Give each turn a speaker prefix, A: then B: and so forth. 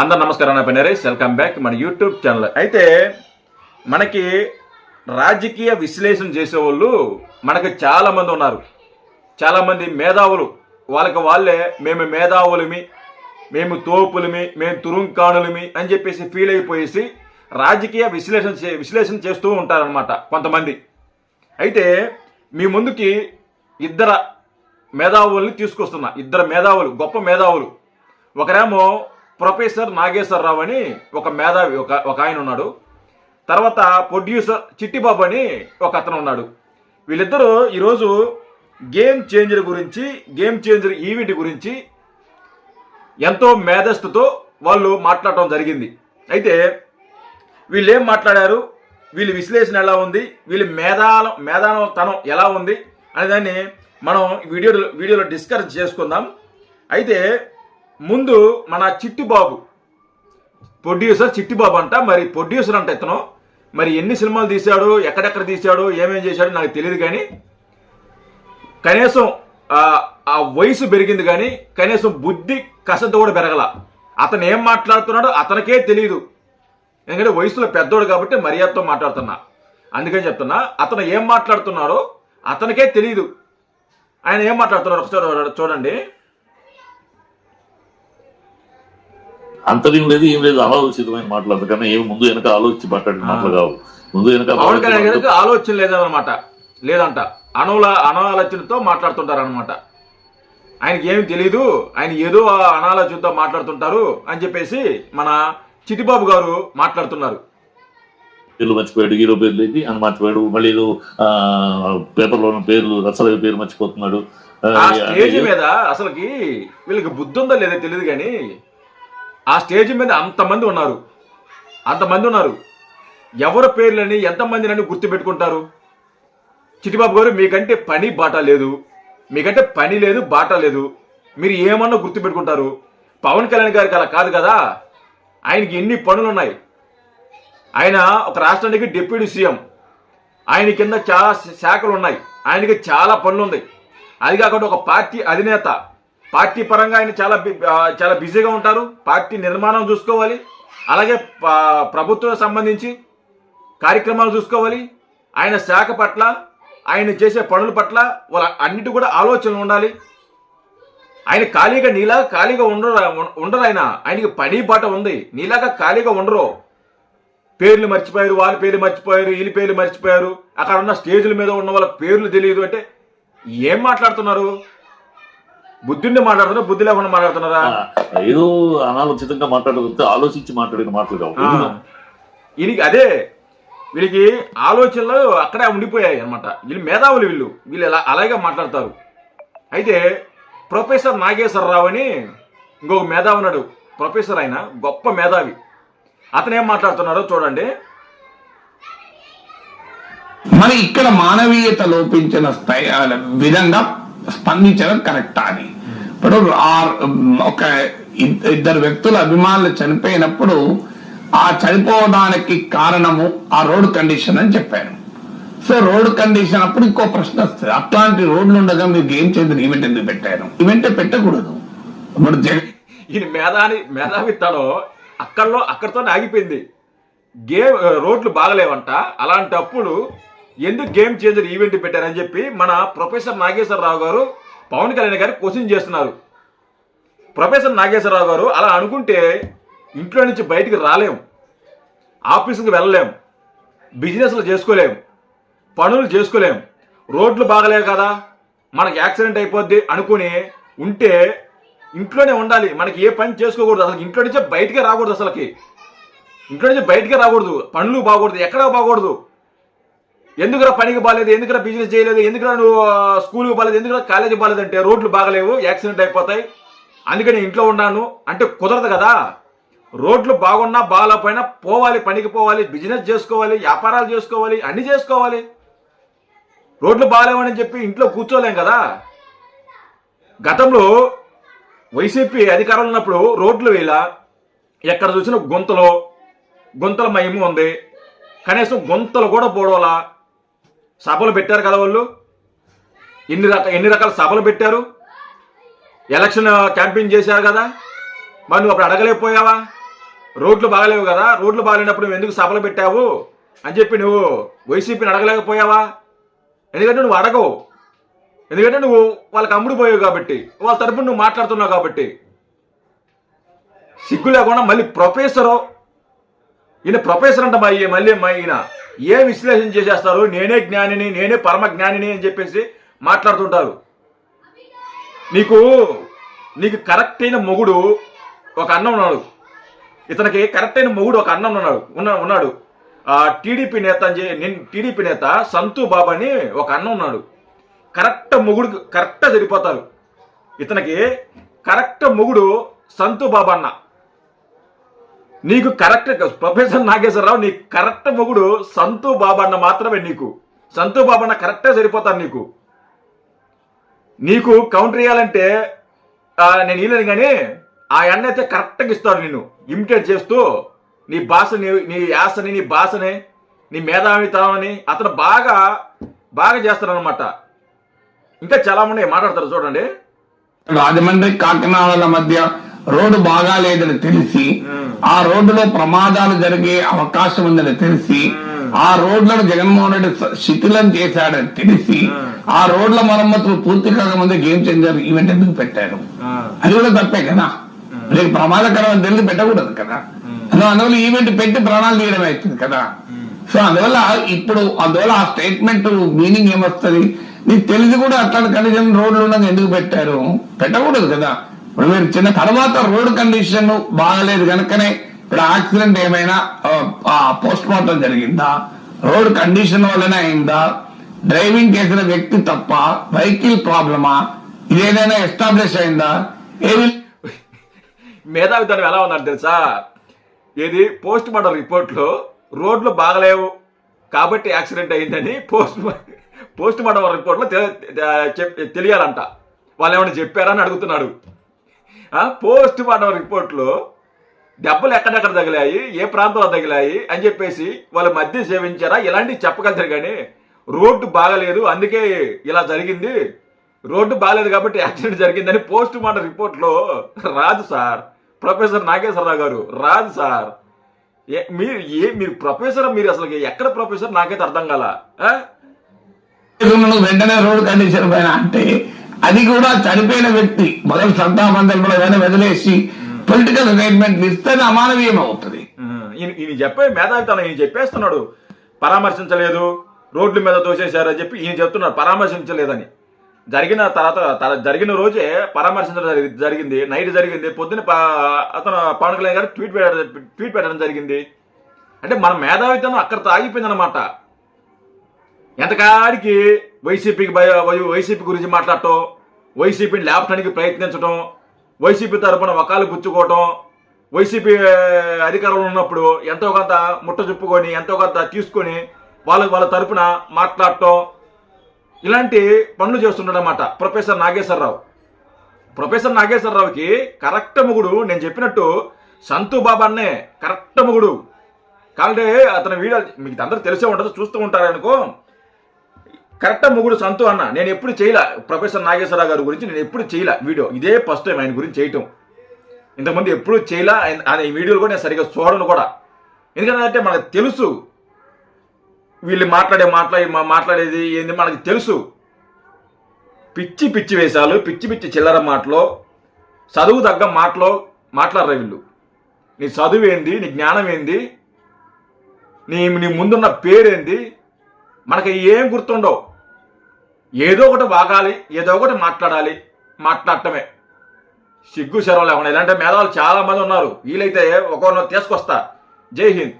A: అందరు నమస్కారం నా నరేష్. వెల్కమ్ బ్యాక్ మన యూట్యూబ్ ఛానల్. అయితే మనకి రాజకీయ విశ్లేషణ చేసేవాళ్ళు మనకి చాలామంది ఉన్నారు. చాలామంది మేధావులు. వాళ్ళకి వాళ్ళే మేము మేధావులమి మేము తోపులమి మేము తురుంకాణులమి అని చెప్పేసి ఫీల్ అయిపోయేసి రాజకీయ విశ్లేషణ చే విశ్లేషణ చేస్తూ ఉంటారనమాట కొంతమంది. అయితే మీ ముందుకి ఇద్దర మేధావుల్ని తీసుకొస్తున్నా. ఇద్దరు మేధావులు గొప్ప మేధావులు. ఒకరేమో ప్రొఫెసర్ నాగేశ్వరరావు అని ఒక మేధావి ఒక ఒక ఆయన ఉన్నాడు. తర్వాత ప్రొడ్యూసర్ చిట్టిబాబు అని ఒక అతను ఉన్నాడు. వీళ్ళిద్దరూ ఈరోజు గేమ్ చేంజర్ గురించి గేమ్ చేంజర్ ఈవెంట్ గురించి ఎంతో మేధస్సుతో వాళ్ళు మాట్లాడటం జరిగింది. అయితే వీళ్ళు ఏం మాట్లాడారు? వీళ్ళ విశ్లేషణ ఎలా ఉంది? వీళ్ళ మేధాలం మేధానతనం ఎలా ఉంది? అనేదాన్ని మనం వీడియో వీడియోలో డిస్కస్ చేసుకుందాం. అయితే ముందు మన చిట్టిబాబు. ప్రొడ్యూసర్ చిట్టిబాబు అంట మరి ప్రొడ్యూసర్ అంట ఇతను మరి ఎన్ని సినిమాలు తీశాడు ఎక్కడెక్కడ తీశాడు ఏమేం చేశాడు నాకు తెలియదు కానీ కనీసం ఆ వయసు పెరిగింది కానీ కనీసం బుద్ధి కసంత కూడా పెరగల. అతను ఏం మాట్లాడుతున్నాడో అతనికే తెలియదు ఎందుకంటే వయసులో పెద్దోడు కాబట్టి మర్యాదతో మాట్లాడుతున్నా. అందుకని చెప్తున్నా అతను ఏం మాట్లాడుతున్నాడో అతనికే తెలియదు ఆయన ఏం మాట్లాడుతున్నాడు ఒకసారి చూడండి.
B: అంతర్యం లేదు ఏం లేదు అనాలోచితమైన మాటలు అందుకని ఏమి ముందు వెనక ఆలోచించి మాట్లాడిన మాటలు కావు. ముందు వెనక
A: ఆలోచన లేదన్నమాట. లేదంట. అనుల అనాలోచనతో మాట్లాడుతుంటారనమాట ఆయనకి ఏమి తెలియదు ఆయన ఏదో అనాలోచనతో మాట్లాడుతుంటారు అని చెప్పేసి మన చిట్టిబాబు గారు మాట్లాడుతున్నారు.
B: పేర్లు మర్చిపోయాడు హీరో పేర్లు ఏంటి? అని మర్చిపోయాడు మళ్ళీ ఏదో పేపర్లో ఉన్న పేర్లు రసల పేరు మర్చిపోతున్నాడు.
A: స్టేజ్ మీద అసలుకి వీళ్ళకి బుద్ధి ఉందో లేదో తెలియదు కానీ ఆ స్టేజ్ మీద అంతమంది ఉన్నారు. అంతమంది ఉన్నారు. ఎవరి పేర్లని ఎంతమందినని గుర్తుపెట్టుకుంటారు? చిట్టిబాబు గారు మీకంటే పని బాట లేదు. మీకంటే పని లేదు బాట లేదు. మీరు ఏమన్నా గుర్తుపెట్టుకుంటారు? పవన్ కళ్యాణ్ గారికి అలా కాదు కదా? ఆయనకి ఎన్ని పనులు ఉన్నాయి ఆయన ఒక రాష్ట్రానికి డిప్యూటీ సీఎం. ఆయన కింద చాలా శాఖలు ఉన్నాయి ఆయనకి చాలా పనులు ఉన్నాయి అది కాకుండా ఒక పార్టీ అధినేత. పార్టీ పరంగా ఆయన చాలా బి- చాలా బిజీగా ఉంటారు. పార్టీ నిర్మాణం చూసుకోవాలి. అలాగే ప్రభుత్వం సంబంధించి కార్యక్రమాలు చూసుకోవాలి. ఆయన శాఖ పట్ల ఆయన చేసే పనుల పట్ల వాళ్ళ అన్నిటి కూడా ఆలోచనలు ఉండాలి. ఆయన ఖాళీగా నీలా ఖాళీగా ఉండరు ఉండరు ఆయన. ఆయనకి పని బాట ఉంది. నీలాగా ఖాళీగా ఉండరు. పేర్లు మర్చిపోయారు వాళ్ళ పేర్లు మర్చిపోయారు వీళ్ళ పేర్లు మర్చిపోయారు. అక్కడ ఉన్న స్టేజ్ల మీద ఉన్న వాళ్ళ పేర్లు తెలియదు అంటే ఏం మాట్లాడుతున్నారు? బుద్ధుండి మాట్లాడుతున్నారా బుద్ధి లేకుండా మాట్లాడుతున్నారా?
B: ఏదో అనాలోచితంగా మాట్లాడకపోతే ఆలోచించి మాట్లాడిన మాటలు కావు.
A: ఆ. వీళ్ళకి అదే వీళ్ళకి ఆలోచనలు అక్కడే ఉండిపోయాయి అనమాట వీళ్ళు మేధావులు వీళ్ళు. వీళ్ళు ఎలా అలాగే మాట్లాడతారు. అయితే ప్రొఫెసర్ నాగేశ్వరరావు అని ఇంకొక మేధావి ఉన్నాడు. ప్రొఫెసర్ ఆయన గొప్ప మేధావి. అతను ఏం మాట్లాడుతున్నారో చూడండి.
C: మరి ఇక్కడ మానవీయత లోపించిన స్థాయి విధంగా స్పందించడం కరెక్టా అని. ఇప్పుడు ఆ ఒక ఇద్దరు వ్యక్తుల అభిమానులు చనిపోయినప్పుడు ఆ చనిపోవడానికి కారణము ఆ రోడ్ కండిషన్ అని చెప్పాను సో రోడ్ కండిషన్ అప్పుడు ఇంకో ప్రశ్న వస్తుంది. అట్లాంటి రోడ్లు ఉండగా మీరు గేమ్ చేంజర్ ఈవెంట్ ఎందుకు పెట్టారు? ఈవెంటే పెట్టకూడదు. ఇప్పుడు జగన్
A: ఈయన మేధాని మేధావిత్తాలో అక్కడలో అక్కడితోనే ఆగిపోయింది. గేమ్ రోడ్లు బాగలేవంట. అలాంటప్పుడు ఎందుకు గేమ్ చేంజర్ ఈవెంట్ పెట్టారని చెప్పి మన ప్రొఫెసర్ నాగేశ్వరరావు గారు పవన్ కళ్యాణ్ గారు క్వశ్చన్ చేస్తున్నారు. ప్రొఫెసర్ నాగేశ్వరరావు గారు అలా అనుకుంటే ఇంట్లో నుంచి బయటికి రాలేం. ఆఫీసుకి వెళ్ళలేం. బిజినెస్లు చేసుకోలేం. పనులు చేసుకోలేం. రోడ్లు బాగలేవు కదా. మనకి యాక్సిడెంట్ అయిపోద్ది అనుకుని ఉంటే ఇంట్లోనే ఉండాలి. మనకి ఏ పని చేసుకోకూడదు. అసలు ఇంట్లో నుంచే బయటికే రాకూడదు అసలుకి. ఇంట్లో నుంచి బయటికే రాకూడదు. పనులు బాగూడదు ఎక్కడా బాగూడదు ఎందుకురా పనికి బాగాలేదు ఎందుకురా బిజినెస్ చేయలేదు ఎందుకురా నువ్వు స్కూల్కి బాగాలేదు ఎందుకురా కాలేజీ బాగాలేదు అంటే రోడ్లు బాగలేవు యాక్సిడెంట్ అయిపోతాయి. అందుకని ఇంట్లో ఉన్నాను. అంటే కుదరదు కదా. రోడ్లు బాగున్నా బాగాలేకపోయినా పోవాలి పనికి పోవాలి బిజినెస్ చేసుకోవాలి వ్యాపారాలు చేసుకోవాలి అన్ని చేసుకోవాలి. రోడ్లు బాగాలేవని చెప్పి ఇంట్లో కూర్చోలేం కదా. గతంలో వైసీపీ అధికారంలో ఉన్నప్పుడు రోడ్లు వేళ ఎక్కడ చూసిన గుంతలో గుంతల మహిమ ఉంది. కనీసం గుంతలు కూడా పోవడంలా సభలు పెట్టారు కదా వాళ్ళు? ఎన్ని రకాల ఎన్ని రకాల సభలు పెట్టారు? ఎలక్షన్ క్యాంపెయిన్ చేశారు కదా? మరి నువ్వు అప్పుడు అడగలేకపోయావా? రోడ్లు బాగలేవు కదా? రోడ్లు బాగలేనప్పుడు నువ్వు ఎందుకు సభలు పెట్టావు? అని చెప్పి నువ్వు వైసీపీని అడగలేకపోయావా? ఎందుకంటే నువ్వు అడగవు. ఎందుకంటే నువ్వు వాళ్ళకి అమ్ముడు పోయావు కాబట్టి వాళ్ళ తరపున నువ్వు మాట్లాడుతున్నావు కాబట్టి. సిగ్గు లేకుండా మళ్ళీ ప్రొఫెసరు ఈయన ప్రొఫెసర్ అంట మా మళ్ళీ మా ఈయన. ఏ విశ్లేషణ చేసేస్తారు? నేనే జ్ఞానిని నేనే పరమ జ్ఞానిని అని చెప్పేసి మాట్లాడుతుంటారు. నీకు నీకు కరెక్ట్ అయిన మొగుడు ఒక అన్నం ఉన్నాడు. ఇతనికి కరెక్ట్ అయిన మొగుడు ఒక అన్నం ఉన్నాడు. ఉన్న ఉన్నాడు. ఆ టీడీపీ నేత అని చెప్పి- నేను టీడీపీ నేత సంతు బాబు అని ఒక అన్నం ఉన్నాడు. కరెక్ట్ మొగుడు కరెక్ట్గా సరిపోతారు. ఇతనికి కరెక్ట్ మొగుడు సంతు బాబు అన్న. నీకు కరెక్ట్ ప్రొఫెసర్ నాగేశ్వరరావు నీ కరెక్ట్ మొగుడు సంతు బాబన్న మాత్రమే నీకు. సంతు బాబన్న కరెక్టే సరిపోతాను నీకు. నీకు కౌంటర్ ఇవ్వాలంటే నేను ఇవ్వలేను కానీ ఆ అన్న అయితే కరెక్ట్గా ఇస్తాడు నేను ఇమిటేట్ చేస్తూ నీ భాషని నీ యాసని నీ భాషని నీ మేధావితనాన్ని అతను బాగా బాగా చేస్తాడనమాట ఇంకా చాలా మంది మాట్లాడతారు చూడండి.
C: రాజమండ్రి కాకినాడల మధ్య రోడ్డు బాగాలేదని తెలిసి ఆ రోడ్డులో ప్రమాదాలు జరిగే అవకాశం ఉందని తెలిసి ఆ రోడ్లను జగన్మోహన్ రెడ్డి శిథిలం చేశాడని తెలిసి ఆ రోడ్ల మరమ్మతులు పూర్తి కాకముందే గేమ్ చేంజర్ ఈవెంట్ ఎందుకు పెట్టారు? అది కూడా తప్పే కదా? రేపు ప్రమాదకరం అని తెలిసి పెట్టకూడదు కదా? అందువల్ల అందువల్ల ఈవెంట్ పెట్టి ప్రాణాలు తీయడం అవుతుంది కదా? సో అందువల్ల ఇప్పుడు అందువల్ల ఆ స్టేట్మెంట్ మీనింగ్ ఏమొస్తుంది? నీకు తెలిసి కూడా అట్లాంటి కండిషన్ రోడ్లు ఉండగా ఎందుకు పెట్టారు? పెట్టకూడదు కదా? ఇప్పుడు మీరు చిన్న తర్వాత రోడ్ కండిషన్ బాగాలేదు కనుకనే ఇప్పుడు యాక్సిడెంట్ ఏమైనా పోస్ట్ మార్టం జరిగిందా రోడ్ కండిషన్ వలన అయిందా డ్రైవింగ్ చేసిన వ్యక్తి తప్ప వెహికల్ ప్రాబ్లమా ఇదేదైనా ఎస్టాబ్లిష్ అయిందా ఏమి
A: మేధావితనం ఎలా ఉన్నారు తెలుసా ఇది పోస్ట్ మార్టం రిపోర్ట్లో రోడ్లు బాగలేవు కాబట్టి యాక్సిడెంట్ అయిందని పోస్ట్ పోస్ట్ మార్టం రిపోర్ట్లో తెలియాలంట వాళ్ళు ఏమైనా చెప్పారని అడుగుతున్నాడు పోస్ట్ మార్టం రిపోర్ట్లో దెబ్బలు ఎక్కడెక్కడ తగిలాయి ఏ ప్రాంతంలో తగిలాయి అని చెప్పేసి వాళ్ళు మధ్య సేవించారా? ఇలాంటివి చెప్పగలుగుతారు కానీ రోడ్డు బాగలేదు అందుకే ఇలా జరిగింది. రోడ్డు బాగలేదు కాబట్టి యాక్సిడెంట్ జరిగిందని పోస్ట్ మార్టం రిపోర్ట్లో రాదు సార్. ప్రొఫెసర్ నాగేశ్వరరావు గారు రాదు సార్. మీరు ఏ మీరు ప్రొఫెసర్ మీరు అసలు ఎక్కడ ప్రొఫెసర్? నాకైతే అర్థం కాల
C: వెంటనే రోడ్డు కండిషన్ పైన అంటే అది కూడా చనిపోయిన వ్యక్తి. మొదలు సంతాపందలు కూడా వదిలేసి పొలిటికల్ అరేంజ్మెంట్ ఇస్తే అమానవీయం అవుతుంది
A: ఈయన ఈయన చెప్పే మేధావితనం ఈయన చెప్పేస్తున్నాడు. పరామర్శించలేదు. రోడ్ల మీద తోసేశారు అని చెప్పి ఈయన చెప్తున్నాడు. పరామర్శించలేదని. జరిగిన తర్వాత తర- జరిగిన రోజే పరామర్శించడం జరిగింది. నైట్ జరిగింది. పొద్దున్న అతను పవన్ కళ్యాణ్ గారు ట్వీట్ పెట్టడం ట్వీట్ పెట్టడం జరిగింది. అంటే మన మేధావితనం అక్కడ ఆగిపోయింది అనమాట ఎంతకాడికి వైసీపీకి భయ వై- వైసీపీ గురించి మాట్లాడటం వైసీపీని లేపడానికి ప్రయత్నించడం వైసీపీ తరఫున వకాలు పుచ్చుకోవటం వైసీపీ అధికారంలో ఉన్నప్పుడు ఎంతో కొంత ముట్ట చెప్పుకొని ఎంతో కొంత తీసుకొని వాళ్ళ వాళ్ళ తరపున మాట్లాడటం ఇలాంటి పనులు చేస్తున్నాడు ప్రొఫెసర్ నాగేశ్వరరావు. ప్రొఫెసర్ నాగేశ్వరరావుకి కరెక్ట్ మొగుడు నేను చెప్పినట్టు సంతు బాబాన్నే కరెక్ట్ మొగుడు. కాబట్టి అతని వీడియో మీకు అందరూ తెలిసే ఉంటుంది చూస్తూ ఉంటారనుకో కరెక్టా మొగుడు సంతు అన్న. నేను ఎప్పుడు చేయలే. ప్రొఫెసర్ నాగేశ్వరరావు గారి గురించి నేను ఎప్పుడు చేయలే వీడియో. ఇదే ఫస్ట్ టైం ఆయన గురించి చేయటం. ఇంతకుముందు ఎప్పుడు చేయలే. ఆయన- ఈ వీడియోలు కూడా నేను సరిగ్గా చూడను కూడా. ఎందుకంటే మనకు తెలుసు. వీళ్ళు మాట్లాడే మాట్లాడే మాట్లాడేది ఏంది మనకి తెలుసు. పిచ్చి పిచ్చి వేషాలు పిచ్చి పిచ్చి చిల్లర మాటలో చదువు తగ్గ మాటలో మాట్లాడరు వీళ్ళు. నీ చదువు ఏంది? నీ జ్ఞానం ఏంది? నీ నీ ముందున్న పేరేంది? మనకి ఏం గుర్తుండవు. ఏదో ఒకటి వాగాలి ఏదో ఒకటి మాట్లాడాలి మాట్లాడటమే. సిగ్గు శరం లేకుండా ఇలాంటి మేధావులు చాలా మంది ఉన్నారు. వీలైతే ఒకరిని తీసుకొస్తా. జై హింద్.